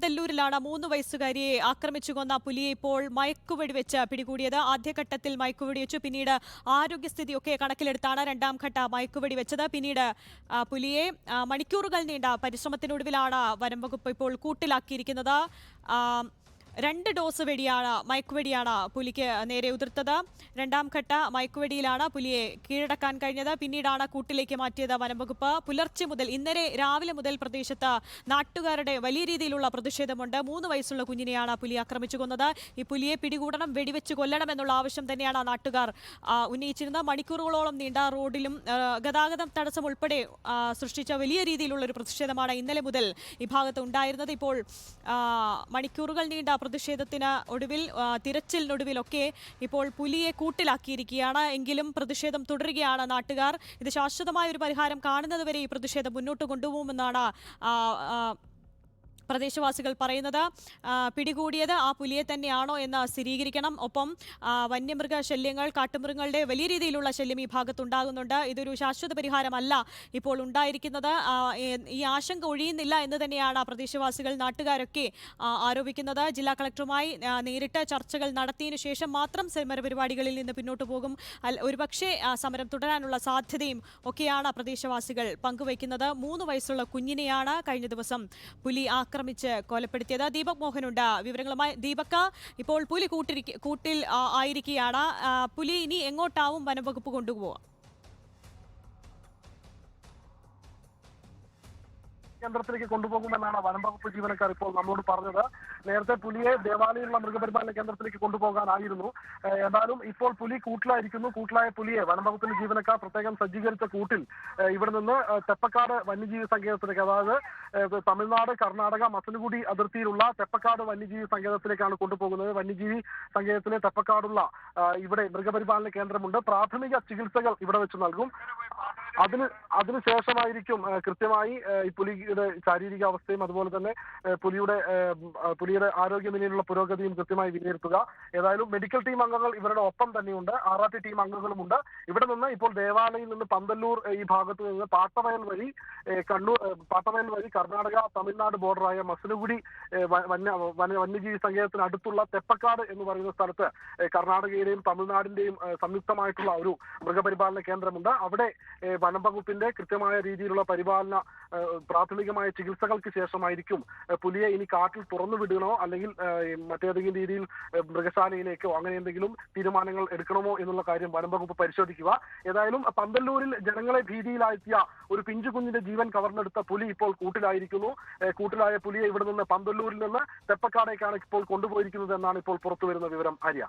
പന്തല്ലൂരിലാണ് മൂന്ന് വയസ്സുകാരിയെ ആക്രമിച്ചു കൊന്ന പുലിയെ ഇപ്പോൾ മയക്കുവെടി വെച്ച് പിടികൂടിയത്. ആദ്യഘട്ടത്തിൽ മയക്കുവെടി വെച്ചു പിന്നീട് ആരോഗ്യസ്ഥിതിയൊക്കെ കണക്കിലെടുത്താണ് രണ്ടാം ഘട്ട മയക്കുവെടി വെച്ചത് പിന്നീട് പുലിയെ മണിക്കൂറുകൾ നീണ്ട പരിശ്രമത്തിനൊടുവിലാണ് വനം വകുപ്പ് ഇപ്പോൾ കൂട്ടിലാക്കിയിരിക്കുന്നത്. രണ്ട് ഡോസ് വെടിയാണ് മയക്കുവെടിയാണ് പുലിക്ക് നേരെ ഉതിർത്തത്. രണ്ടാം ഘട്ട മയക്കുവെടിയിലാണ് പുലിയെ കീഴടക്കാൻ കഴിഞ്ഞത്. പിന്നീടാണ് കൂട്ടിലേക്ക് മാറ്റിയത് വനംവകുപ്പ്. പുലർച്ചെ മുതൽ ഇന്നലെ രാവിലെ മുതൽ പ്രദേശത്ത് നാട്ടുകാരുടെ വലിയ രീതിയിലുള്ള പ്രതിഷേധമുണ്ട്. മൂന്ന് വയസ്സുള്ള കുഞ്ഞിനെയാണ് പുലി ആക്രമിച്ചു കൊന്നത് ഈ പുലിയെ പിടികൂടണം വെടിവെച്ച് കൊല്ലണം എന്നുള്ള ആവശ്യം തന്നെയാണ് നാട്ടുകാർ ഉന്നയിച്ചിരുന്നത്. മണിക്കൂറുകളോളം നീണ്ട റോഡിലും ഗതാഗതം തടസ്സം ഉൾപ്പെടെ സൃഷ്ടിച്ച വലിയ രീതിയിലുള്ള ഒരു പ്രതിഷേധമാണ് ഇന്നലെ മുതൽ ഈ ഭാഗത്ത് ഉണ്ടായിരുന്നത്. ഇപ്പോൾ മണിക്കൂറുകൾ നീണ്ട പ്രതിഷേധത്തിന് ഒടുവിൽ തിരച്ചിലിനൊടുവിലൊക്കെ ഇപ്പോൾ പുലിയെ കൂട്ടിലാക്കിയിരിക്കുകയാണ്. എങ്കിലും പ്രതിഷേധം തുടരുകയാണ് നാട്ടുകാർ. ഇത് ശാശ്വതമായ ഒരു പരിഹാരം കാണുന്നതുവരെ ഈ പ്രതിഷേധം മുന്നോട്ട് കൊണ്ടുപോകുമെന്നാണ് പ്രദേശവാസികൾ പറയുന്നത് പിടികൂടിയത് ആ പുലിയെ തന്നെയാണോ എന്ന് സ്ഥിരീകരിക്കണം. ഒപ്പം വന്യമൃഗ ശല്യങ്ങൾ കാട്ടുമൃഗങ്ങളുടെ വലിയ രീതിയിലുള്ള ശല്യം ഈ ഭാഗത്തുണ്ടാകുന്നുണ്ട്. ഇതൊരു ശാശ്വത പരിഹാരമല്ല ഇപ്പോൾ ഉണ്ടായിരിക്കുന്നത്. ഈ ആശങ്ക ഒഴിയുന്നില്ല എന്ന് തന്നെയാണ് പ്രദേശവാസികൾ നാട്ടുകാരൊക്കെ ആരോപിക്കുന്നത്. ജില്ലാ കളക്ടറുമായി നേരിട്ട് ചർച്ചകൾ നടത്തിയതിനു ശേഷം മാത്രം സമരപരിപാടികളിൽ നിന്ന് പിന്നോട്ട് പോകും. ഒരുപക്ഷെ സമരം തുടരാനുള്ള സാധ്യതയും ഒക്കെയാണ് പ്രദേശവാസികൾ പങ്കുവയ്ക്കുന്നത്. മൂന്ന് വയസ്സുള്ള കുഞ്ഞിനെയാണ് കഴിഞ്ഞ ദിവസം പുലി ആക്രമിച്ച് കൊലപ്പെടുത്തിയത് ദീപക് മോഹനുണ്ട്. വിവരങ്ങളുമായി ദീപക്ക ഇപ്പോൾ പുലി കൂട്ടിരിക്ക കൂട്ടിൽ ആയിരിക്കുകയാണ്. പുലി ഇനി എങ്ങോട്ടാവും വനംവകുപ്പ് കൊണ്ടുപോവുക കേന്ദ്രത്തിലേക്ക് കൊണ്ടുപോകുമെന്നാണ് വനം വകുപ്പ് ജീവനക്കാർ ഇപ്പോൾ നമ്മളോട് പറഞ്ഞത്. നേരത്തെ പുലിയെ ദേവാലയമുള്ള മൃഗപരിപാലന കേന്ദ്രത്തിലേക്ക് കൊണ്ടുപോകാനായിരുന്നു. എന്നാലും ഇപ്പോൾ പുലി കൂട്ടിലായിരിക്കുന്നു. കൂട്ടിലായ പുലിയെ വനംവകുപ്പിന്റെ ജീവനക്കാർ പ്രത്യേകം സജ്ജീകരിച്ച കൂട്ടിൽ ഇവിടെ നിന്ന് തെപ്പക്കാട് വന്യജീവി സങ്കേതത്തിലേക്ക് അതായത് തമിഴ്നാട് കർണാടക മസനഗുഡി അതിർത്തിയിലുള്ള തെപ്പക്കാട് വന്യജീവി സങ്കേതത്തിലേക്കാണ് കൊണ്ടുപോകുന്നത്. വന്യജീവി സങ്കേതത്തിലെ തെപ്പക്കാടുള്ള ഇവിടെ മൃഗപരിപാലന കേന്ദ്രമുണ്ട്. പ്രാഥമിക ചികിത്സകൾ ഇവിടെ വെച്ച് നൽകും. അതിന് അതിനുശേഷമായിരിക്കും ശേഷമായിരിക്കും കൃത്യമായി ഈ പുലിയുടെ ശാരീരിക അവസ്ഥയും അതുപോലെ തന്നെ പുലിയുടെ പുലിയുടെ ആരോഗ്യനിലയിലുള്ള പുരോഗതിയും കൃത്യമായി വിലയിരുത്തുക. ഏതായാലും മെഡിക്കൽ ടീം അംഗങ്ങൾ ഇവരുടെ ഒപ്പം തന്നെയുണ്ട്. ആർ ആർ ടി ടീം അംഗങ്ങളുമുണ്ട്. ഇവിടെ നിന്ന് ഇപ്പോൾ ദേവാലയിൽ നിന്ന് പന്തല്ലൂർ ഈ ഭാഗത്ത് നിന്ന് പാട്ടവയൽ വഴി കണ്ണൂർ പാട്ടവയൽ വഴി കർണാടക തമിഴ്നാട് ബോർഡറായ വ- വന്യ വന വന്യജീവി സങ്കേതത്തിന് അടുത്തുള്ള തെപ്പക്കാട് എന്ന് പറയുന്ന സ്ഥലത്ത് കർണാടകയിലെയും തമിഴ്നാടിന്റെയും സംയുക്തമായിട്ടുള്ള ഒരു മൃഗപരിപാലന കേന്ദ്രമുണ്ട്. അവിടെ വകുപ്പിന്റെ കൃത്യമായ രീതിയിലുള്ള പരിപാലന പ്രാഥമികമായ ചികിത്സകൾക്ക് ശേഷമായിരിക്കും പുലിയെ ഇനി കാട്ടിൽ തുറന്നു വിടണോ അല്ലെങ്കിൽ മറ്റേതെങ്കിലും രീതിയിൽ മൃഗശാലയിലേക്കോ അങ്ങനെ എന്തെങ്കിലും തീരുമാനങ്ങൾ എടുക്കണമോ എന്നുള്ള കാര്യം വനം വകുപ്പ് പരിശോധിക്കുക. ഏതായാലും പന്തല്ലൂരിൽ ജനങ്ങളെ ഭീതിയിലാഴ്ത്തിയ ഒരു പിഞ്ചു കുഞ്ഞിന്റെ ജീവൻ കവർന്നെടുത്ത പുലി ഇപ്പോൾ കൂട്ടിലായിരിക്കുന്നു. കൂട്ടിലായ പുലിയെ ഇവിടെ നിന്ന് പന്തല്ലൂരിൽ നിന്ന് തെപ്പക്കാടേക്കാണ് ഇപ്പോൾ കൊണ്ടുപോയിരിക്കുന്നത് എന്നാണ് ഇപ്പോൾ പുറത്തുവരുന്ന വിവരം. ആര്യ?